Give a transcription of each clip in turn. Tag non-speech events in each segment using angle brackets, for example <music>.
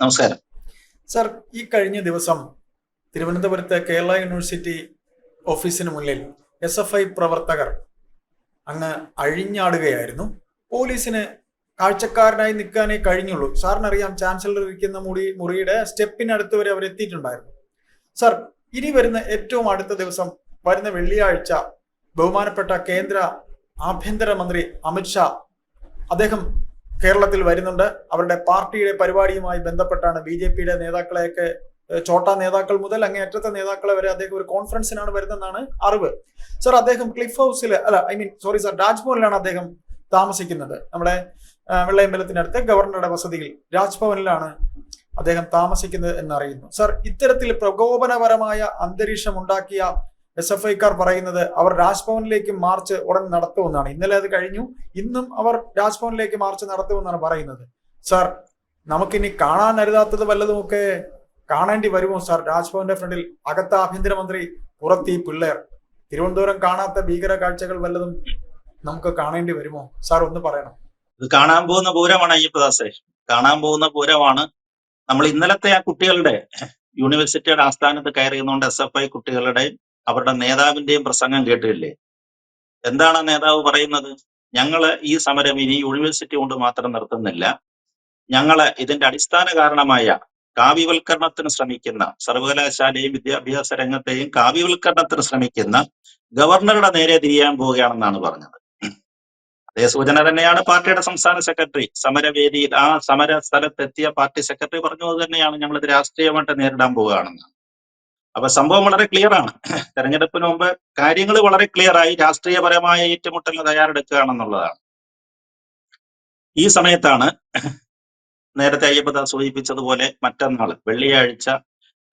നമസ്കാരം. സർ ഈ കഴിഞ്ഞ ദിവസം തിരുവനന്തപുരത്ത് കേരള യൂണിവേഴ്സിറ്റി ഓഫീസിന് മുന്നിൽ എസ് എഫ് ഐ പ്രവർത്തകർ അങ്ങ് അഴിഞ്ഞാടുകയായിരുന്നു. പോലീസിന് കാഴ്ചക്കാരനായി നിൽക്കാനേ കഴിഞ്ഞുള്ളൂ. സാറിനറിയാം ചാൻസലർ ഇരിക്കുന്ന മുറി മുറിയുടെ സ്റ്റെപ്പിനടുത്ത് വരെ അവർ എത്തിയിട്ടുണ്ടായിരുന്നു. സർ ഇനി വരുന്ന ഏറ്റവും അടുത്ത ദിവസം വരുന്ന വെള്ളിയാഴ്ച ബഹുമാനപ്പെട്ട കേന്ദ്ര ആഭ്യന്തരമന്ത്രി അമിത്ഷാ അദ്ദേഹം കേരളത്തിൽ വരുന്നുണ്ട്. അവരുടെ പാർട്ടിയുടെ പരിപാടിയുമായി ബന്ധപ്പെട്ടാണ് ബി ജെ പിയുടെ നേതാക്കളെയൊക്കെ ചോട്ട നേതാക്കൾ മുതൽ അങ്ങേയറ്റത്തെ നേതാക്കളെ വരെ അദ്ദേഹം ഒരു കോൺഫറൻസിനാണ് വരുന്നതെന്നാണ് അറിവ്. സർ അദ്ദേഹം ക്ലിഫ് ഹൗസിൽ അല്ല ഐ മീൻ സോറി സർ രാജ്ഭവനിലാണ് അദ്ദേഹം താമസിക്കുന്നത്. നമ്മുടെ വെള്ളയമ്പലത്തിനടുത്ത് ഗവർണറുടെ വസതിയിൽ രാജ്ഭവനിലാണ് അദ്ദേഹം താമസിക്കുന്നത് എന്നറിയുന്നു. സർ ഇത്തരത്തിൽ പ്രകോപനപരമായ അന്തരീക്ഷം ഉണ്ടാക്കിയ എസ് എഫ് ഐക്കാർ പറയുന്നത് അവർ രാജ്ഭവനിലേക്ക് മാർച്ച് ഉടൻ നടത്തുമെന്നാണ്. ഇന്നലെ അത് കഴിഞ്ഞു. ഇന്നും അവർ രാജ്ഭവനിലേക്ക് മാർച്ച് നടത്തുമെന്നാണ് പറയുന്നത്. സാർ നമുക്കിനി കാണാൻ അരുതാത്തത് വല്ലതുമൊക്കെ കാണേണ്ടി വരുമോ സാർ രാജ്ഭവന്റെ ഫ്രണ്ടിൽ അകത്ത ആഭ്യന്തരമന്ത്രി പുറത്ത് പിള്ളേർ. തിരുവനന്തപുരം കാണാത്ത ഭീകര കാഴ്ചകൾ വല്ലതും നമുക്ക് കാണേണ്ടി വരുമോ? സാർ ഒന്ന് പറയണം. ഇത് കാണാൻ പോകുന്ന പൂരമാണ് അയ്യപ്പദാസെ. കാണാൻ പോകുന്ന പൂരമാണ് നമ്മൾ ഇന്നലത്തെ ആ കുട്ടികളുടെ യൂണിവേഴ്സിറ്റിയുടെ ആസ്ഥാനത്ത് കയറിയുന്നതുകൊണ്ട് എസ് എഫ് ഐ കുട്ടികളുടെയും അവരുടെ നേതാവിന്റെയും പ്രസംഗം കേട്ടില്ലേ? എന്താണ് നേതാവ് പറയുന്നത്? ഞങ്ങൾ ഈ സമരം ഇനി യൂണിവേഴ്സിറ്റി കൊണ്ട് മാത്രം നിർത്തുന്നില്ല ഞങ്ങൾ ഇതിന്റെ അടിസ്ഥാന കാരണമായ കാവ്യവൽക്കരണത്തിന് ശ്രമിക്കുന്ന സർവകലാശാലയും വിദ്യാഭ്യാസ രംഗത്തെയും കാവ്യവൽക്കരണത്തിന് ശ്രമിക്കുന്ന ഗവർണറുടെ നേരെ തിരിയാൻ പോവുകയാണെന്നാണ് പറഞ്ഞത്. അതേ സൂചന തന്നെയാണ് പാർട്ടിയുടെ സംസ്ഥാന സെക്രട്ടറി. സമരവേദിയിൽ ആ സമര സ്ഥലത്തെത്തിയ പാർട്ടി സെക്രട്ടറി പറഞ്ഞത് തന്നെയാണ് ഞങ്ങളിത് രാഷ്ട്രീയമായിട്ട് നേരിടാൻ പോവുകയാണെന്ന്. അപ്പൊ സംഭവം വളരെ ക്ലിയർ ആണ്. തെരഞ്ഞെടുപ്പിന് മുമ്പ് കാര്യങ്ങൾ വളരെ ക്ലിയർ ആയി രാഷ്ട്രീയപരമായ ഏറ്റുമുട്ടലിന് തയ്യാറെടുക്കുകയാണെന്നുള്ളതാണ്. ഈ സമയത്താണ് നേരത്തെ അയ്യപ്പദാസ് സൂചിപ്പിച്ചതുപോലെ മറ്റന്നാൾ വെള്ളിയാഴ്ച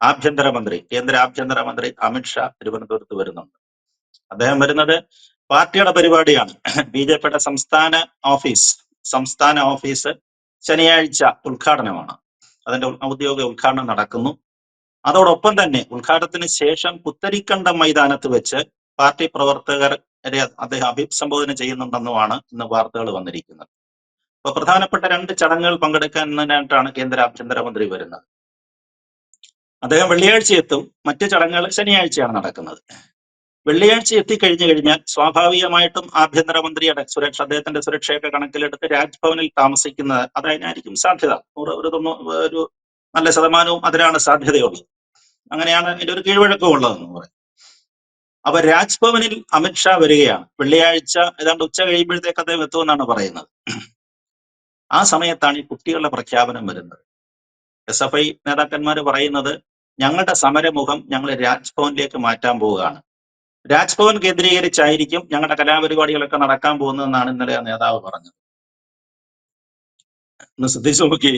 ആഭ്യന്തരമന്ത്രി കേന്ദ്ര ആഭ്യന്തരമന്ത്രി അമിത്ഷാ തിരുവനന്തപുരത്ത് വരുന്നുണ്ട്. അദ്ദേഹം വരുന്നത് പാർട്ടിയുടെ പരിപാടിയാണ്. ബി ജെ പിയുടെ സംസ്ഥാന ഓഫീസ് സംസ്ഥാന ഓഫീസ് ശനിയാഴ്ച ഉദ്ഘാടനമാണ്. അതിന്റെ ഔദ്യോഗിക ഉദ്ഘാടനം നടക്കുന്നു. അതോടൊപ്പം തന്നെ ഉദ്ഘാടനത്തിന് ശേഷം പുത്തരിക്കണ്ടം മൈതാനത്ത് വെച്ച് പാർട്ടി പ്രവർത്തകരെ അദ്ദേഹം അഭിസംബോധന ചെയ്യുന്നുണ്ടെന്നുമാണ് ഇന്ന് വാർത്തകൾ വന്നിരിക്കുന്നത്. അപ്പൊ പ്രധാനപ്പെട്ട രണ്ട് ചടങ്ങുകൾ പങ്കെടുക്കാനായിട്ടാണ് കേന്ദ്ര ആഭ്യന്തരമന്ത്രി വരുന്നത്. അദ്ദേഹം വെള്ളിയാഴ്ച എത്തും മറ്റ് ചടങ്ങുകൾ ശനിയാഴ്ചയാണ് നടക്കുന്നത്. വെള്ളിയാഴ്ച എത്തിക്കഴിഞ്ഞു കഴിഞ്ഞാൽ സ്വാഭാവികമായിട്ടും ആഭ്യന്തരമന്ത്രിയുടെ സുരക്ഷ അദ്ദേഹത്തിന്റെ സുരക്ഷയൊക്കെ കണക്കിലെടുത്ത് രാജ്ഭവനിൽ താമസിക്കുന്നത് അതായിരിക്കും സാധ്യത. നൂറ് ഒരു തൊണ്ണൂ ഒരു നല്ല ശതമാനവും അതിനാണ് സാധ്യതയുള്ളത്. അങ്ങനെയാണ് എന്റെ ഒരു കീഴ്വഴക്കം ഉള്ളതെന്ന് പറയും. അപ്പൊ രാജ്ഭവനിൽ അമിത്ഷാ വരികയാണ്. വെള്ളിയാഴ്ച ഏതാണ്ട് ഉച്ച കഴിയുമ്പോഴത്തേക്ക് അദ്ദേഹം എത്തുമെന്നാണ് പറയുന്നത്. ആ സമയത്താണ് ഈ കുട്ടികളുടെ പ്രഖ്യാപനം വരുന്നത്. എസ് എഫ് ഐ നേതാക്കന്മാർ പറയുന്നത് ഞങ്ങളുടെ സമരമുഖം ഞങ്ങൾ രാജ്ഭവനിലേക്ക് മാറ്റാൻ പോവുകയാണ്. രാജ്ഭവൻ കേന്ദ്രീകരിച്ചായിരിക്കും ഞങ്ങളുടെ കലാപരിപാടികളൊക്കെ നടക്കാൻ പോകുന്നതെന്നാണ് ഇന്നലെ ആ നേതാവ് പറഞ്ഞത്. ഒന്ന് ശ്രദ്ധിച്ചു നോക്കി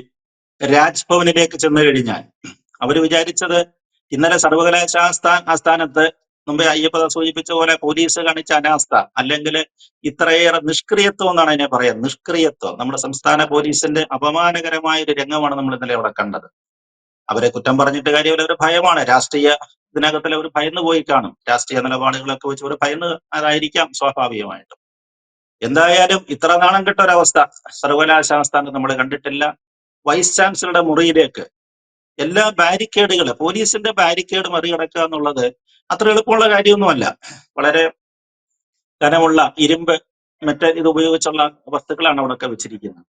രാജ്ഭവനിലേക്ക് ചെന്നു കഴിഞ്ഞാൽ അവർ വിചാരിച്ചത് ഇന്നലെ സർവകലാശാല ആസ്ഥാ- ആസ്ഥാനത്ത് മുമ്പേ അയ്യപ്പ സൂചിപ്പിച്ച പോലെ പോലീസ് കാണിച്ച അനാസ്ഥ. അല്ലെങ്കിൽ ഇത്രയേറെ നിഷ്ക്രിയത്വം എന്നാണ് അതിനെ പറയാം നിഷ്ക്രിയത്വം. നമ്മുടെ സംസ്ഥാന പോലീസിന്റെ അപമാനകരമായ ഒരു രംഗമാണ് നമ്മൾ ഇന്നലെ അവിടെ കണ്ടത്. അവരെ കുറ്റം പറഞ്ഞിട്ട് കാര്യമില്ല. ഒരു ഭയമാണ്. രാഷ്ട്രീയ ഇതിനകത്തിൽ അവർ ഭയന്ന് പോയി കാണും. രാഷ്ട്രീയ നിലപാടുകളൊക്കെ വെച്ച് ഒരു ഭയന്ന് അതായിരിക്കാം സ്വാഭാവികമായിട്ടും. എന്തായാലും ഇത്ര നാണം കെട്ട ഒരവസ്ഥ സർവകലാശാസ്ഥാനത്ത് നമ്മൾ കണ്ടിട്ടില്ല. വൈസ് ചാൻസലറുടെ മുറിയിലേക്ക് എല്ലാ ബാരിക്കേഡുകൾ പോലീസിന്റെ ബാരിക്കേഡ് മറികടക്കുക എന്നുള്ളത് അത്ര എളുപ്പമുള്ള കാര്യമൊന്നുമല്ല. വളരെ കനമുള്ള ഇരുമ്പ് മറ്റേ ഇത് ഉപയോഗിച്ചുള്ള വസ്തുക്കളാണ് അവിടെയൊക്കെ വെച്ചിരിക്കുന്നത്.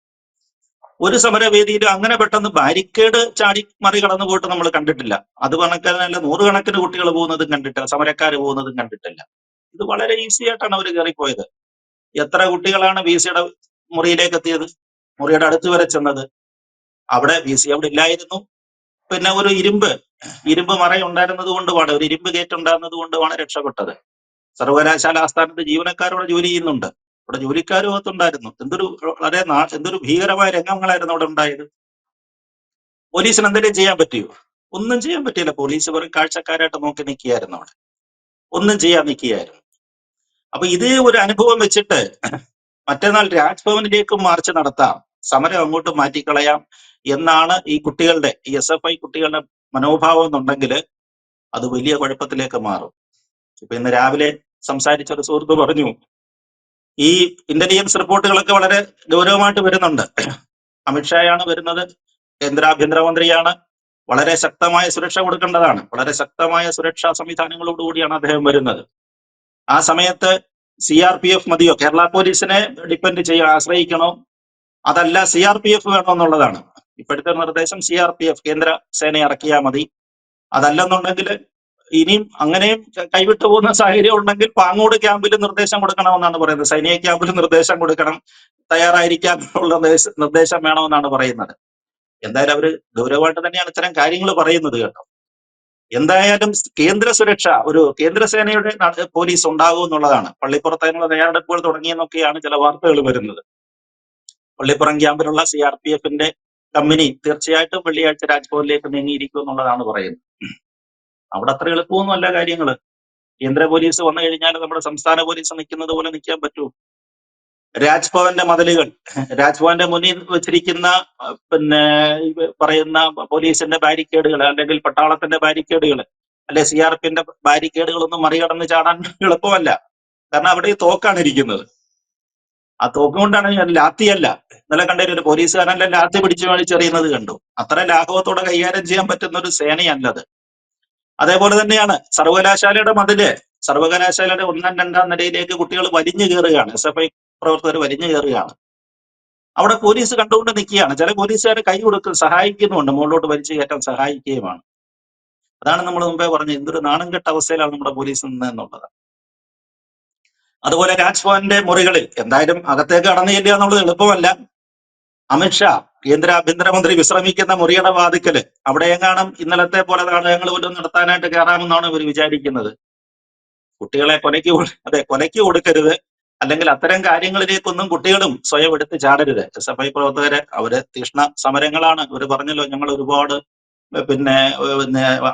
ഒരു സമരവേദിയിലും അങ്ങനെ പെട്ടെന്ന് ബാരിക്കേഡ് ചാടി മറികടന്നു പോയിട്ട് നമ്മൾ കണ്ടിട്ടില്ല. അത് കണക്കിനല്ല നൂറുകണക്കിന് കുട്ടികൾ പോകുന്നതും കണ്ടിട്ടില്ല. സമരക്കാർ പോകുന്നതും കണ്ടിട്ടില്ല. ഇത് വളരെ ഈസി ആയിട്ടാണ് അവർ കയറിപ്പോയത്. എത്ര കുട്ടികളാണ് വി സിയുടെ മുറിയിലേക്ക് എത്തിയത്? മുറിയുടെ അടുത്ത് വരെ ചെന്നത്? അവിടെ വി സി അവിടെ ഇല്ലായിരുന്നു. പിന്നെ ഒരു ഇരുമ്പ് ഇരുമ്പ് മറ ഉണ്ടായിരുന്നത് കൊണ്ടുമാണ് ഒരു ഇരുമ്പ് ഗേറ്റ് ഉണ്ടായിരുന്നത് കൊണ്ടുമാണ് രക്ഷപ്പെട്ടത്. സർവകലാശാല ആസ്ഥാനത്ത് ജീവനക്കാരോട് ജോലി ചെയ്യുന്നുണ്ട്. അവിടെ ജോലിക്കാരും അകത്തുണ്ടായിരുന്നു. എന്തൊരു വളരെ എന്തൊരു ഭീകരമായ രംഗങ്ങളായിരുന്നു അവിടെ ഉണ്ടായത്. പോലീസിന് എന്തെങ്കിലും ചെയ്യാൻ പറ്റിയോ? ഒന്നും ചെയ്യാൻ പറ്റിയില്ല. പോലീസ് വെറും കാഴ്ചക്കാരായിട്ട് നോക്കി നിൽക്കുകയായിരുന്നു അവിടെ. ഒന്നും ചെയ്യാൻ നിൽക്കുകയായിരുന്നു. അപ്പൊ ഇതേ ഒരു അനുഭവം വെച്ചിട്ട് മറ്റന്നാൾ രാജ്ഭവനിലേക്ക് മാർച്ച് നടത്താം. സമരം അങ്ങോട്ട് മാറ്റിക്കളയാം. എന്നാണ് ഈ കുട്ടികളുടെ എസ് എഫ് ഐ കുട്ടികളുടെ മനോഭാവം എന്നുണ്ടെങ്കിൽ അത് വലിയ കുഴപ്പത്തിലേക്ക് മാറും. ഇപ്പൊ ഇന്ന് രാവിലെ സംസാരിച്ച ഒരു സുഹൃത്ത് പറഞ്ഞു ഈ ഇന്റലിജൻസ് റിപ്പോർട്ടുകളൊക്കെ വളരെ ഗൗരവമായിട്ട് വരുന്നുണ്ട്. അമിത്ഷായാണ് വരുന്നത് കേന്ദ്ര ആഭ്യന്തരമന്ത്രിയാണ്. വളരെ ശക്തമായ സുരക്ഷ കൊടുക്കേണ്ടതാണ്. വളരെ ശക്തമായ സുരക്ഷാ സംവിധാനങ്ങളോടുകൂടിയാണ് അദ്ദേഹം വരുന്നത്. ആ സമയത്ത് സി ആർ പി എഫ് മതിയോ? കേരള പോലീസിനെ ഡിപ്പെൻഡ് ചെയ്യാൻ ആശ്രയിക്കണോ? അതല്ല സി ആർ പി എഫ് വേണോ എന്നുള്ളതാണ് ഇപ്പോഴത്തെ നിർദ്ദേശം സി ആർ പി എഫ് കേന്ദ്ര സേന ഇറക്കിയാൽ മതി. അതല്ലെന്നുണ്ടെങ്കിൽ ഇനിയും അങ്ങനെയും കൈവിട്ടു പോകുന്ന സാഹചര്യം ഉണ്ടെങ്കിൽ പാങ്ങോട് ക്യാമ്പിൽ നിർദ്ദേശം കൊടുക്കണമെന്നാണ് പറയുന്നത്. സൈനിക ക്യാമ്പിൽ നിർദ്ദേശം കൊടുക്കണം. തയ്യാറായിരിക്കാൻ ഉള്ള നിർദ്ദേശം വേണമെന്നാണ് പറയുന്നത്. എന്തായാലും അവർ ഗൗരവമായിട്ട് തന്നെയാണ് ഇത്തരം കാര്യങ്ങൾ പറയുന്നത് കേട്ടോ. എന്തായാലും കേന്ദ്ര സുരക്ഷ ഒരു കേന്ദ്ര സേനയുടെ പോലീസ് ഉണ്ടാകും എന്നുള്ളതാണ്. പള്ളിപ്പുറത്തേക്കുള്ള തയ്യാറെടുപ്പുകൾ തുടങ്ങിയെന്നൊക്കെയാണ് ചില വാർത്തകൾ വരുന്നത്. പള്ളിപ്പുറം ക്യാമ്പിലുള്ള സി ആർ പി എഫിന്റെ കമ്പനി തീർച്ചയായിട്ടും വെള്ളിയാഴ്ച രാജ്ഭവനിലേക്ക് നീങ്ങിയിരിക്കും എന്നുള്ളതാണ് പറയുന്നത്. അവിടെ അത്ര എളുപ്പമൊന്നുമല്ല കാര്യങ്ങൾ. കേന്ദ്ര പോലീസ് വന്നു കഴിഞ്ഞാൽ നമ്മുടെ സംസ്ഥാന പോലീസ് നിൽക്കുന്നത് പോലെ നിൽക്കാൻ പറ്റൂ. രാജ്ഭവന്റെ മതിലുകൾ രാജ്ഭവന്റെ മുന്നിൽ വെച്ചിരിക്കുന്ന പിന്നെ പറയുന്ന പോലീസിന്റെ ബാരിക്കേഡുകൾ അല്ലെങ്കിൽ പട്ടാളത്തിന്റെ ബാരിക്കേഡുകൾ അല്ലെ സി ആർ പിന്റെ ബാരിക്കേഡുകളൊന്നും മറികടന്ന് ചാടാൻ എളുപ്പമല്ല. കാരണം അവിടെ ഈ തോക്കാണ് ഇരിക്കുന്നത്. ആ തോക്ക് കൊണ്ടാണ് ഞാൻ ലാത്തിയല്ല. ഇന്നലെ കണ്ട ഒരു പോലീസുകാരനെ ലാത്തി പിടിച്ചു വലിച്ചെറിയുന്നത് കണ്ടു. അത്ര ലാഘവത്തോടെ കൈകാര്യം ചെയ്യാൻ പറ്റുന്ന ഒരു സേനയല്ലത്. അതേപോലെ തന്നെയാണ് സർവകലാശാലയുടെ മതിൽ. സർവകലാശാലയുടെ ഒന്നാം രണ്ടാം നിലയിലേക്ക് കുട്ടികൾ വലിഞ്ഞു കയറുകയാണ്. എസ് എഫ് ഐ പ്രവർത്തകർ വലിഞ്ഞു കയറുകയാണ്. അവിടെ പോലീസ് കണ്ടുകൊണ്ട് നിൽക്കുകയാണ്. ചില പോലീസുകാർ കൈ കൊടുക്കും സഹായിക്കുന്നുണ്ട് മുകളിലോട്ട് വലിച്ചു കയറ്റാൻ സഹായിക്കുകയുമാണ്. അതാണ് നമ്മൾ മുമ്പേ പറഞ്ഞത്. എന്തൊരു നാണം കെട്ട അവസ്ഥയിലാണ് നമ്മുടെ പോലീസ് നിന്നതെന്നുള്ളത്. അതുപോലെ രാജ്ഭവന്റെ മുറികളിൽ എന്തായാലും അകത്തേക്ക് കടന്നു ചെല്ലുക എന്നുള്ളത് എളുപ്പമല്ല. അമിത്ഷാ കേന്ദ്ര ആഭ്യന്തരമന്ത്രി വിശ്രമിക്കുന്ന മുറിയുടെ വാതിക്കൽ അവിടെ എങ്ങാനും ഇന്നലത്തെ പോലെ നാടകങ്ങൾ പോലും നടത്താനായിട്ട് കയറാമെന്നാണ് ഇവർ വിചാരിക്കുന്നത്. കുട്ടികളെ കൊലയ്ക്ക് അതെ കൊലയ്ക്ക് കൊടുക്കരുത്. അല്ലെങ്കിൽ അത്തരം കാര്യങ്ങളിലേക്കൊന്നും കുട്ടികളും സ്വയം എടുത്ത് ചാടരുത്. എസ് എഫ് ഐ പ്രവർത്തകരെ അവർ തീഷ്ണ സമരങ്ങളാണ്. ഇവർ പറഞ്ഞല്ലോ ഞങ്ങൾ ഒരുപാട് പിന്നെ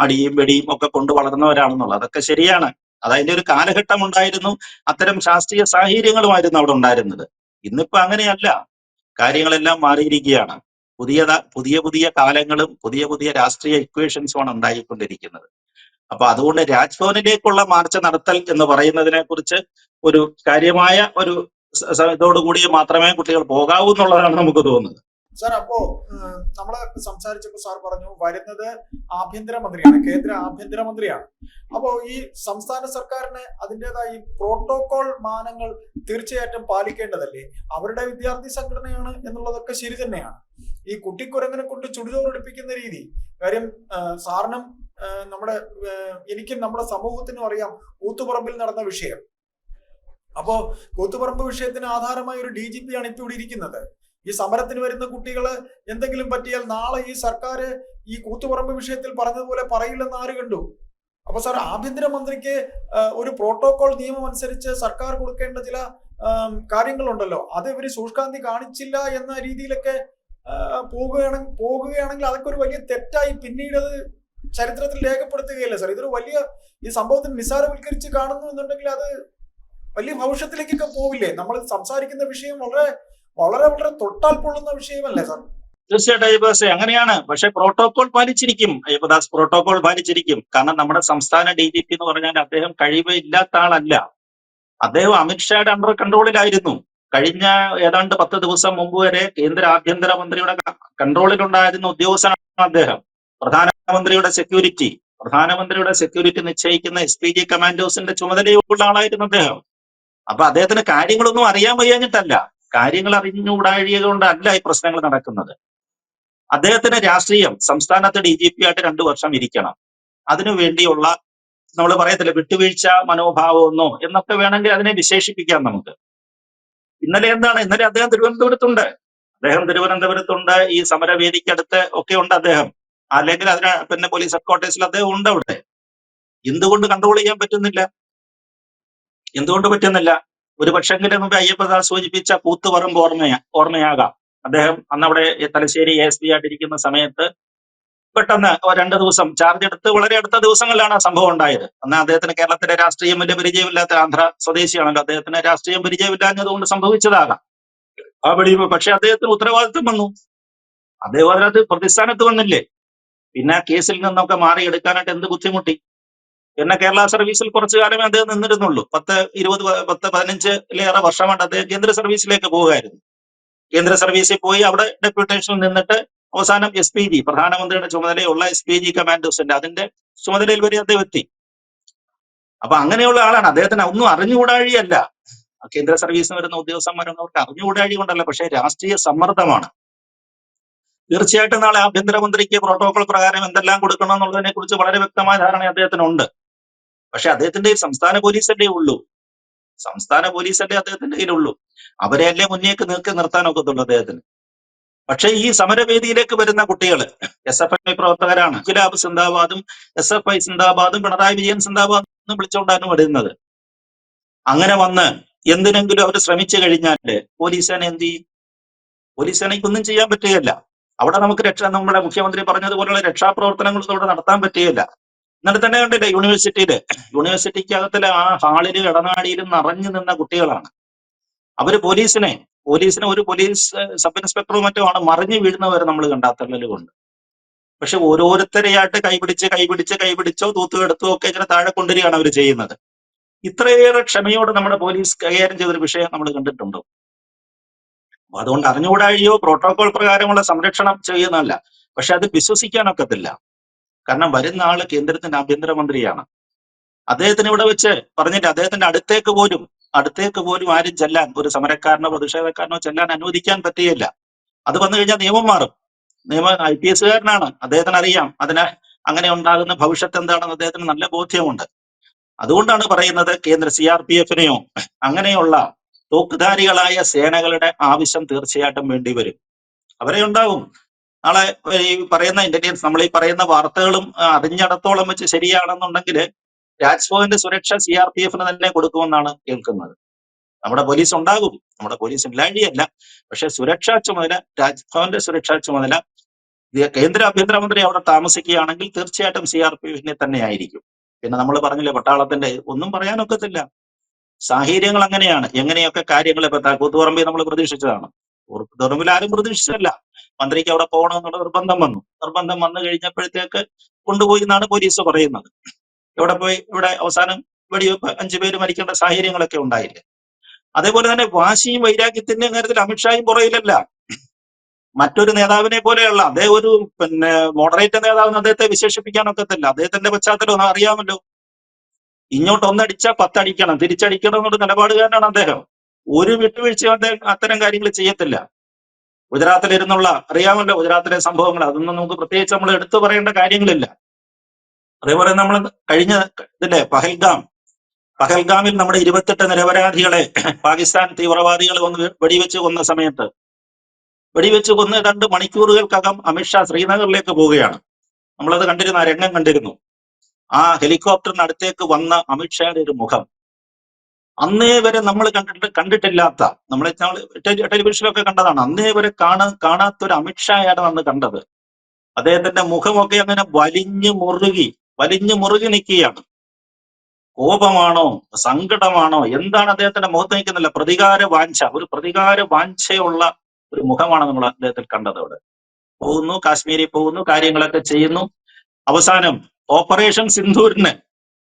അടിയും വെടിയും ഒക്കെ കൊണ്ട് വളർന്നവരാണെന്നുള്ളത്. അതൊക്കെ ശരിയാണ്. അത് അതിന്റെ ഒരു കാലഘട്ടം ഉണ്ടായിരുന്നു. അത്തരം ശാസ്ത്രീയ സാഹചര്യങ്ങളുമായിരുന്നു അവിടെ ഉണ്ടായിരുന്നത്. ഇന്നിപ്പോ അങ്ങനെയല്ല. കാര്യങ്ങളെല്ലാം മാറിയിരിക്കുകയാണ്. പുതിയ പുതിയ പുതിയ കാലങ്ങളും പുതിയ പുതിയ രാഷ്ട്രീയ ഇക്വേഷൻസുമാണ് ഉണ്ടായിക്കൊണ്ടിരിക്കുന്നത്. അപ്പൊ അതുകൊണ്ട് രാജ്ഭവനിലേക്കുള്ള മാർച്ച് നടത്തൽ എന്ന് പറയുന്നതിനെ കുറിച്ച് ഒരു കാര്യമായ ഒരു ഇതോടുകൂടി മാത്രമേ കുട്ടികൾ പോകാവൂ എന്നുള്ളതാണ് നമുക്ക് തോന്നുന്നത്. സാർ അപ്പോ നമ്മൾ സംസാരിച്ചപ്പോ സാർ പറഞ്ഞു വരുന്നത് ആഭ്യന്തരമന്ത്രിയാണ് കേന്ദ്ര ആഭ്യന്തരമന്ത്രിയാണ്. അപ്പോ ഈ സംസ്ഥാന സർക്കാരിന് അതിന്റെതായി ഈ പ്രോട്ടോകോൾ മാനങ്ങൾ തീർച്ചയായിട്ടും പാലിക്കേണ്ടതല്ലേ? അവരുടെ വിദ്യാർത്ഥി സംഘടനയാണ് എന്നുള്ളതൊക്കെ ശരി തന്നെയാണ്. ഈ കുട്ടിക്കുരങ്ങനെ കൊണ്ട് ചുടിതോറെടുപ്പിക്കുന്ന രീതി കാര്യം സാറിനും നമ്മുടെ എനിക്കും നമ്മുടെ സമൂഹത്തിനും അറിയാം കൂത്തുപറമ്പിൽ നടന്ന വിഷയം. അപ്പോ കൂത്തുപറമ്പ് വിഷയത്തിന് ആധാരമായ ഒരു ഡി ജി പി ആണ് ഇപ്പൊ ഇവിടെ ഇരിക്കുന്നത്. ഈ സമരത്തിന് വരുന്ന കുട്ടികൾ എന്തെങ്കിലും പറ്റിയാൽ നാളെ ഈ സർക്കാർ ഈ കൂത്തുപറമ്പ് വിഷയത്തിൽ പറഞ്ഞതുപോലെ പറയില്ലെന്ന് ആര് കണ്ടു? അപ്പൊ സാർ ആഭ്യന്തരമന്ത്രിക്ക് ഒരു പ്രോട്ടോകോൾ നിയമം അനുസരിച്ച് സർക്കാർ കൊടുക്കേണ്ട ചില കാര്യങ്ങളുണ്ടല്ലോ. അത് ഇവർ സൂക്ഷ്കാന്തി കാണിച്ചില്ല എന്ന രീതിയിലൊക്കെ പോകുകയാണെങ്കിൽ പോകുകയാണെങ്കിൽ അതൊക്കെ ഒരു വലിയ തെറ്റായി പിന്നീട് അത് ചരിത്രത്തിൽ രേഖപ്പെടുത്തുകയല്ലേ സാർ ഇതൊരു വലിയ ഈ സംഭവത്തിന് നിസ്സാരവൽക്കരിച്ച് കാണുന്നു എന്നുണ്ടെങ്കിൽ അത് വലിയ ഭവിഷ്യത്തിലേക്കൊക്കെ പോവില്ലേ? നമ്മൾ സംസാരിക്കുന്ന വിഷയം വളരെ വളരെ വളരെ തൊട്ടാൽ പൊള്ളുന്ന വിഷയമല്ലേ സാർ? തീർച്ചയായിട്ടും അങ്ങനെയാണ്. പക്ഷെ പ്രോട്ടോകോൾ പാലിച്ചിരിക്കും. അയ്യപ്പദാസ് പ്രോട്ടോകോൾ പാലിച്ചിരിക്കും. കാരണം നമ്മുടെ സംസ്ഥാന ഡി ജി പി എന്ന് പറഞ്ഞാൽ അദ്ദേഹം കഴിവ് ഇല്ലാത്ത ആളല്ല. അദ്ദേഹം അമിത്ഷായുടെ അണ്ടർ കൺട്രോളിലായിരുന്നു കഴിഞ്ഞ ഏതാണ്ട് പത്ത് ദിവസം മുമ്പ് വരെ കേന്ദ്ര ആഭ്യന്തര മന്ത്രിയുടെ കൺട്രോളിലുണ്ടായിരുന്ന ഉദ്യോഗസ്ഥനാണ് അദ്ദേഹം. പ്രധാനമന്ത്രിയുടെ സെക്യൂരിറ്റി പ്രധാനമന്ത്രിയുടെ സെക്യൂരിറ്റി നിശ്ചയിക്കുന്ന എസ് പി ജി കമാൻഡോസിന്റെ ചുമതലയുള്ള ആളായിരുന്നു അദ്ദേഹം. അപ്പൊ അദ്ദേഹത്തിന് കാര്യങ്ങളൊന്നും അറിയാൻ വയ്യാഞ്ഞിട്ടല്ല. കാര്യങ്ങൾ അറിഞ്ഞുകൂടാഴിക കൊണ്ടല്ല ഈ പ്രശ്നങ്ങൾ നടക്കുന്നത്. അദ്ദേഹത്തിന്റെ രാഷ്ട്രീയം സംസ്ഥാനത്തെ ഡി ജി പി ആയിട്ട് രണ്ടു വർഷം ഇരിക്കണം. അതിനു വേണ്ടിയുള്ള നമ്മൾ പറയത്തില്ല വിട്ടുവീഴ്ച മനോഭാവമൊന്നോ എന്നൊക്കെ വേണമെങ്കിൽ അതിനെ വിശേഷിപ്പിക്കാം നമുക്ക്. ഇന്നലെ എന്താണ്? ഇന്നലെ അദ്ദേഹം തിരുവനന്തപുരത്തുണ്ട്. അദ്ദേഹം തിരുവനന്തപുരത്തുണ്ട്. ഈ സമരവേദിക്കടുത്ത് ഒക്കെ ഉണ്ട് അദ്ദേഹം. അല്ലെങ്കിൽ അതിന് പിന്നെ പോലീസ് ഹെഡ്ക്വാർട്ടേഴ്സിൽ അദ്ദേഹം ഉണ്ട് അവിടെ. എന്തുകൊണ്ട് കൺട്രോൾ ചെയ്യാൻ പറ്റുന്നില്ല? എന്തുകൊണ്ട് പറ്റുന്നില്ല? ഒരു പക്ഷെങ്കിലും മുമ്പ് അയ്യപ്പദാസ് സൂചിപ്പിച്ച കൂത്തുപറമ്പ് ഓർമ്മയാ ഓർമ്മയാകാം. അദ്ദേഹം അന്നവിടെ തലശ്ശേരി എസ് പി ആയിട്ടിരിക്കുന്ന സമയത്ത് പെട്ടെന്ന് ഒരു രണ്ട് ദിവസം ചാർജ് എടുത്ത് വളരെ അടുത്ത ദിവസങ്ങളിലാണ് ആ സംഭവം ഉണ്ടായത്. അന്ന് അദ്ദേഹത്തിന് കേരളത്തിലെ രാഷ്ട്രീയം വലിയ പരിചയമില്ലാത്ത ആന്ധ്ര സ്വദേശിയാണല്ലോ. അദ്ദേഹത്തിന് രാഷ്ട്രീയം പരിചയമില്ലാഞ്ഞതുകൊണ്ട് സംഭവിച്ചതാകാം. ആ വെടിവ് പക്ഷെ അദ്ദേഹത്തിന് ഉത്തരവാദിത്വം വന്നു. അദ്ദേഹം അതിനകത്ത് പ്രതിസ്ഥാനത്ത് വന്നില്ലേ? പിന്നെ ആ കേസിൽ നിന്നൊക്കെ മാറിയെടുക്കാനായിട്ട് എന്ത് ബുദ്ധിമുട്ടി? പിന്നെ കേരള സർവീസിൽ കുറച്ചു കാലമേ അദ്ദേഹം നിന്നിരുന്നുള്ളൂ. പത്ത് ഇരുപത് പത്ത് പതിനഞ്ചിലേറെ വർഷമായിട്ട് അദ്ദേഹം കേന്ദ്ര സർവീസിലേക്ക് പോവുകയായിരുന്നു കേന്ദ്ര സർവീസിൽ പോയി അവിടെ ഡെപ്യൂട്ടേഷനിൽ നിന്നിട്ട് അവസാനം എസ് പി ജി പ്രധാനമന്ത്രിയുടെ ചുമതലയുള്ള എസ് പി ജി കമാൻഡോസിന്റെ അതിന്റെ ചുമതലയിൽ വരെ അദ്ദേഹം എത്തി. അപ്പൊ അങ്ങനെയുള്ള ആളാണ്. അദ്ദേഹത്തിന് ഒന്നും അറിഞ്ഞുകൂടാഴിയല്ല. കേന്ദ്ര സർവീസിൽ വരുന്ന ഉദ്യോഗസ്ഥന്മാരൊന്നും അറിഞ്ഞുകൂടാഴി കൊണ്ടല്ല പക്ഷേ രാഷ്ട്രീയ സമ്മർദ്ദമാണ്. തീർച്ചയായിട്ടും നാളെ ആഭ്യന്തരമന്ത്രിക്ക് പ്രോട്ടോകോൾ പ്രകാരം എന്തെല്ലാം കൊടുക്കണം എന്നുള്ളതിനെ കുറിച്ച് വളരെ വ്യക്തമായ ധാരണ അദ്ദേഹത്തിനുണ്ട്. പക്ഷെ അദ്ദേഹത്തിന്റെ സംസ്ഥാന പോലീസല്ലേ ഉള്ളൂ. സംസ്ഥാന പോലീസല്ലേ അദ്ദേഹത്തിന്റെ കയ്യിലുള്ളൂ അവരെ അല്ലേ മുന്നേക്ക് നീക്കി നിർത്താൻ ഒക്കത്തുള്ളൂ അദ്ദേഹത്തിന്. പക്ഷേ ഈ സമരവേദിയിലേക്ക് വരുന്ന കുട്ടികൾ എസ് എഫ് ഐ പ്രവർത്തകരാണ്. ഗുലാബ് സിന്ദാബാദും എസ് എഫ് ഐ സിന്ദാബാദും പിണറായി വിജയൻ സിന്ദാബാദും എന്ന് വിളിച്ചുകൊണ്ടാണ് വരുന്നത്. അങ്ങനെ വന്ന് എന്തിനെങ്കിലും അവർ ശ്രമിച്ചു കഴിഞ്ഞാൽ പോലീസേന എന്ത് ചെയ്യും? പോലീസേനയ്ക്ക് ഒന്നും ചെയ്യാൻ പറ്റുകയില്ല. അവിടെ നമുക്ക് രക്ഷ നമ്മുടെ മുഖ്യമന്ത്രി പറഞ്ഞതുപോലുള്ള രക്ഷാപ്രവർത്തനങ്ങൾ അവിടെ നടത്താൻ പറ്റുകയില്ല. ഇന്നലെ തന്നെ കണ്ടില്ലേ യൂണിവേഴ്സിറ്റിയിൽ യൂണിവേഴ്സിറ്റിക്കകത്തിലെ ആ ഹാളിൽ ഇടനാടിയിലും നിറഞ്ഞു നിന്ന കുട്ടികളാണ്. അവർ പോലീസിനെ പോലീസിനെ ഒരു പോലീസ് സബ് ഇൻസ്പെക്ടറോ മറ്റോ ആണ് മറിഞ്ഞു വീഴുന്നവരെ നമ്മൾ കണ്ടാത്തള്ളൽ കൊണ്ട് പക്ഷെ ഓരോരുത്തരെയായിട്ട് കൈപിടിച്ച് കൈപിടിച്ച് കൈപിടിച്ചോ തൂത്തുകെടുത്തോ ഒക്കെ ഇങ്ങനെ താഴെ കൊണ്ടുവരികയാണ് അവർ ചെയ്യുന്നത്. ഇത്രയേറെ ക്ഷമയോടെ നമ്മുടെ പോലീസ് കൈകാര്യം ചെയ്തൊരു വിഷയം നമ്മൾ കണ്ടിട്ടുണ്ടോ? അപ്പൊ അതുകൊണ്ട് അറിഞ്ഞുകൂടാഴിയോ പ്രോട്ടോകോൾ പ്രകാരമുള്ള സംരക്ഷണം ചെയ്യുന്നതല്ല. പക്ഷെ അത് വിശ്വസിക്കാനൊക്കത്തില്ല കാരണം വരുന്ന ആൾ കേന്ദ്രത്തിന്റെ ആഭ്യന്തരമന്ത്രിയാണ്. അദ്ദേഹത്തിന് ഇവിടെ വെച്ച് പറഞ്ഞിട്ട് അദ്ദേഹത്തിന്റെ അടുത്തേക്ക് പോലും അടുത്തേക്ക് പോലും ആരും ചെല്ലാൻ ഒരു സമരക്കാരനോ പ്രതിഷേധക്കാരനോ ചെല്ലാൻ അനുവദിക്കാൻ പറ്റുകയില്ല. അത് വന്നു കഴിഞ്ഞാൽ നിയമം മാറും. നിയമ ഐ പി എസുകാരനാണ് അദ്ദേഹത്തിന് അറിയാം അതിന് അങ്ങനെ ഉണ്ടാകുന്ന ഭവിഷ്യത്ത് എന്താണെന്ന് അദ്ദേഹത്തിന് നല്ല ബോധ്യമുണ്ട്. അതുകൊണ്ടാണ് പറയുന്നത് കേന്ദ്ര സി ആർ പി എഫിനെയോ അങ്ങനെയുള്ള തോക്കുധാരികളായ സേനകളുടെ ആവശ്യം തീർച്ചയായിട്ടും വേണ്ടി വരും അവരെ ഉണ്ടാവും. നാളെ ഈ പറയുന്ന ഇന്റലിജൻസ് നമ്മൾ ഈ പറയുന്ന വാർത്തകളും അറിഞ്ഞിടത്തോളം വെച്ച് ശരിയാണെന്നുണ്ടെങ്കിൽ രാജ്ഭവന്റെ സുരക്ഷ സി ആർ പി എഫിന് തന്നെ കൊടുക്കുമെന്നാണ് കേൾക്കുന്നത്. നമ്മുടെ പോലീസ് ഉണ്ടാകും. നമ്മുടെ പോലീസ് ഇല്ലാഴിയല്ല പക്ഷെ സുരക്ഷാ ചുമതല രാജ്ഭവന്റെ സുരക്ഷാ ചുമതല കേന്ദ്ര ആഭ്യന്തരമന്ത്രി അവിടെ താമസിക്കുകയാണെങ്കിൽ തീർച്ചയായിട്ടും സി ആർ പി എഫിനെ തന്നെ ആയിരിക്കും. പിന്നെ നമ്മൾ പറഞ്ഞില്ലേ പട്ടാളത്തിന്റെ ഒന്നും പറയാനൊക്കത്തില്ല. സാഹചര്യങ്ങൾ അങ്ങനെയാണ്. എങ്ങനെയൊക്കെ കാര്യങ്ങൾ ഇപ്പൊ കൂത്തുപറമ്പിൽ നമ്മൾ പ്രതീക്ഷിച്ചതാണ്. കൂത്തുപറമ്പിൽ ആരും പ്രതീക്ഷിച്ചല്ല മന്ത്രിക്ക് അവിടെ പോകണമെന്നുള്ള നിർബന്ധം വന്നു. നിർബന്ധം വന്നു കഴിഞ്ഞപ്പോഴത്തേക്ക് കൊണ്ടുപോയി എന്നാണ് പോലീസ് പറയുന്നത്. ഇവിടെ പോയി? ഇവിടെ അവസാനം വെടിവെപ്പ് അഞ്ചു പേര് മരിക്കേണ്ട സാഹചര്യങ്ങളൊക്കെ ഉണ്ടായില്ലേ? അതേപോലെ തന്നെ വാശിയും വൈരാഗ്യത്തിന്റെ കാര്യത്തിൽ അമിത്ഷായും പുറയിലല്ല മറ്റൊരു നേതാവിനെ പോലെയുള്ള അദ്ദേഹം ഒരു പിന്നെ മോഡറേറ്റ് നേതാവിന് അദ്ദേഹത്തെ വിശേഷിപ്പിക്കാനൊക്കത്തില്ല അദ്ദേഹത്തിന്റെ പശ്ചാത്തലം അറിയാമല്ലോ. ഇങ്ങോട്ട് ഒന്നടിച്ചാൽ പത്തടിക്കണം. തിരിച്ചടിക്കണം എന്നുള്ള നിലപാടുകാരനാണ് അദ്ദേഹം. ഒരു വിട്ടുവീഴ്ചയും അദ്ദേഹം അത്തരം കാര്യങ്ങൾ ചെയ്യത്തില്ല. ഗുജറാത്തിലിരുന്നുള്ള അറിയാമല്ലോ ഗുജറാത്തിലെ സംഭവങ്ങൾ. അതൊന്നും നമുക്ക് പ്രത്യേകിച്ച് നമ്മൾ എടുത്തു പറയേണ്ട കാര്യങ്ങളില്ല. അതേപോലെ നമ്മൾ കഴിഞ്ഞ ഇതിലെ പഹൽഗാം പഹൽഗാമിൽ നമ്മുടെ ഇരുപത്തെട്ട് നിരപരാധികളെ പാകിസ്ഥാൻ തീവ്രവാദികൾ വന്ന് വെടിവെച്ച് കൊന്ന സമയത്ത് വെടിവെച്ച് കൊന്ന് രണ്ട് മണിക്കൂറുകൾക്കകം അമിത്ഷാ ശ്രീനഗറിലേക്ക് പോവുകയാണ്. നമ്മളത് കണ്ടിരുന്നു ആ രംഗം കണ്ടിരുന്നു. ആ ഹെലികോപ്റ്ററിന് അടുത്തേക്ക് വന്ന അമിത്ഷായുടെ ഒരു മുഖം. അന്നേ വരെ നമ്മൾ കണ്ടിട്ട് കണ്ടിട്ടില്ലാത്ത നമ്മൾ ടെലിവിഷനിലൊക്കെ കണ്ടതാണ്. അന്നേ വരെ കാണാ കാണാത്ത ഒരു അമിത്ഷായാണ് അന്ന് കണ്ടത്. അദ്ദേഹത്തിന്റെ മുഖമൊക്കെ അങ്ങനെ വലിഞ്ഞു മുറുകി വലിഞ്ഞു മുറുകി നിൽക്കുകയാണ്. കോപമാണോ? സങ്കടമാണോ? എന്താണ് അദ്ദേഹത്തിന്റെ മുഖത്ത് നിൽക്കുന്നില്ല പ്രതികാര വാഞ്ച ഒരു പ്രതികാര വാഞ്ചയുള്ള ഒരു മുഖമാണ് നമ്മൾ അദ്ദേഹത്തിൽ കണ്ടത് അവിടെ. പോകുന്നു കാശ്മീരിൽ പോകുന്നു കാര്യങ്ങളൊക്കെ ചെയ്യുന്നു. അവസാനം ഓപ്പറേഷൻ സിന്ദൂരിന്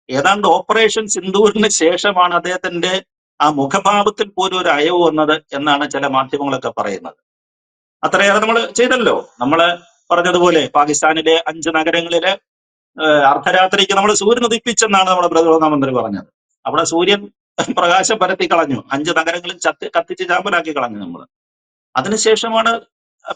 ഏതാണ്ട് ഓപ്പറേഷൻ സിന്ദൂരിന് ശേഷമാണ് അദ്ദേഹത്തിന്റെ ആ മുഖഭാവത്തിൽ പോലും ഒരു അയവ് വന്നത് എന്നാണ് ചില മാധ്യമങ്ങളൊക്കെ പറയുന്നത്. അത്രയേറെ നമ്മൾ ചെയ്തല്ലോ. നമ്മൾ പറഞ്ഞതുപോലെ പാകിസ്ഥാനിലെ അഞ്ച് നഗരങ്ങളിലെ അർദ്ധരാത്രിക്ക് നമ്മൾ സൂര്യൻ ഉദിപ്പിച്ചെന്നാണ് നമ്മുടെ പ്രതിരോധ മന്ത്രി പറഞ്ഞത്. അവിടെ സൂര്യൻ പ്രകാശം പരത്തി കളഞ്ഞു. അഞ്ച് നഗരങ്ങളിൽ ചത്തി കത്തിച്ച് ചാമ്പലാക്കി കളഞ്ഞു നമ്മൾ അതിനുശേഷമാണ്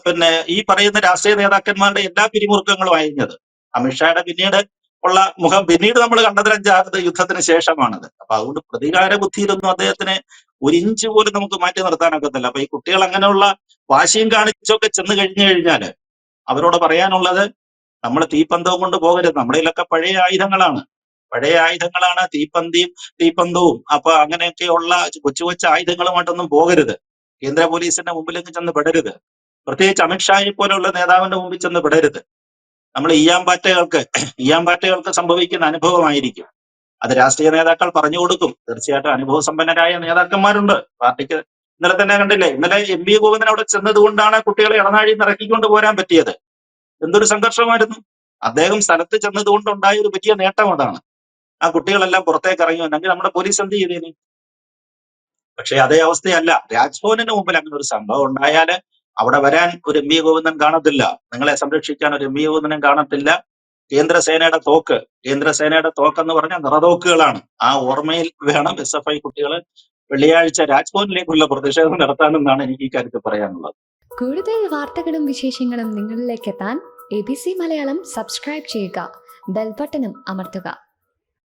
പിന്നെ ഈ പറയുന്ന രാഷ്ട്രീയ നേതാക്കന്മാരുടെ എല്ലാ പിരിമുറുക്കങ്ങളും അയഞ്ഞത്. അമിത്ഷായുടെ പിന്നീട് ഉള്ള മുഖം പിന്നീട് നമ്മൾ കണ്ടത് അഞ്ചാമത് യുദ്ധത്തിന് ശേഷമാണത്. അപ്പൊ അതുകൊണ്ട് പ്രതികാര ബുദ്ധിയിലൊന്നും അദ്ദേഹത്തിന് ഒരു ഇഞ്ച് പോലും നമുക്ക് മാറ്റി നിർത്താനൊക്കത്തില്ല. അപ്പൊ ഈ കുട്ടികൾ അങ്ങനെയുള്ള വാശിയും കാണിച്ചൊക്കെ ചെന്ന് കഴിഞ്ഞു കഴിഞ്ഞാൽ അവരോട് പറയാനുള്ളത് നമ്മൾ തീപ്പന്തവും കൊണ്ട് പോകരുത്. നമ്മുടെ കയ്യിലൊക്കെ പഴയ ആയുധങ്ങളാണ്. പഴയ ആയുധങ്ങളാണ് തീപ്പന്തിയും തീപ്പന്തവും. അപ്പൊ അങ്ങനെയൊക്കെയുള്ള കൊച്ചു കൊച്ചു ആയുധങ്ങളുമായിട്ടൊന്നും പോകരുത്. കേന്ദ്ര പോലീസിന്റെ മുമ്പിലേക്ക് ചെന്ന് പെടരുത്. പ്രത്യേകിച്ച് അമിത്ഷായെ പോലുള്ള നേതാവിന്റെ മുമ്പിൽ ചെന്ന് പെടരുത്. നമ്മൾ ഈയാമ്പാറ്റകൾക്ക് <clears throat> ഈയാമ്പാറ്റകൾക്ക് സംഭവിക്കുന്ന അനുഭവമായിരിക്കും. അത് രാഷ്ട്രീയ നേതാക്കൾ പറഞ്ഞു കൊടുക്കും. തീർച്ചയായിട്ടും അനുഭവ സമ്പന്നരായ നേതാക്കന്മാരുണ്ട്. പാർട്ടിക്ക് ഇന്നലെ തന്നെ കണ്ടില്ലേ? ഇന്നലെ എം വി ഗോവിന്ദൻ അവിടെ ചെന്നതുകൊണ്ടാണ് കുട്ടികളെ ഇടനാഴി നിറക്കിക്കൊണ്ട് പോരാൻ പറ്റിയത്. എന്തൊരു സംഘർഷമായിരുന്നു. അദ്ദേഹം സ്ഥലത്ത് ചെന്നത് കൊണ്ടുണ്ടായ ഒരു വലിയ നേട്ടം അതാണ്. ആ കുട്ടികളെല്ലാം പുറത്തേക്ക് ഇറങ്ങി വന്നെങ്കിൽ നമ്മുടെ പോലീസ് എന്ത് ചെയ്തേനെ പക്ഷെ അതേ അവസ്ഥയല്ല. രാജ്ഭവനിന് മുമ്പിൽ അങ്ങനെ ഒരു സംഭവം ഉണ്ടായാൽ അവിടെ വരാൻ ഒരു എം ഗോവിന്ദൻ കാണത്തില്ല. നിങ്ങളെ സംരക്ഷിക്കാൻ ഒരു എം വി കാണത്തില്ല. കേന്ദ്രസേനയുടെ തോക്ക് കേന്ദ്രസേനയുടെ തോക്കെന്ന് പറഞ്ഞാൽ നിറതോക്കുകളാണ്. ആ ഓർമ്മയിൽ വേണം എസ് എഫ് ഐ കുട്ടികൾ വെള്ളിയാഴ്ച രാജ്ഭവനിലേക്കുള്ള പ്രതിഷേധം നടത്താനെന്നാണ് എനിക്ക് ഈ കാര്യത്തിൽ പറയാനുള്ളത്. കൂടുതൽ വാർത്തകളും വിശേഷങ്ങളും നിങ്ങളിലേക്ക് എത്താൻ A B C Malayalam subscribe ചെയ്യുക. ബെൽബട്ടനും അമർത്തുക.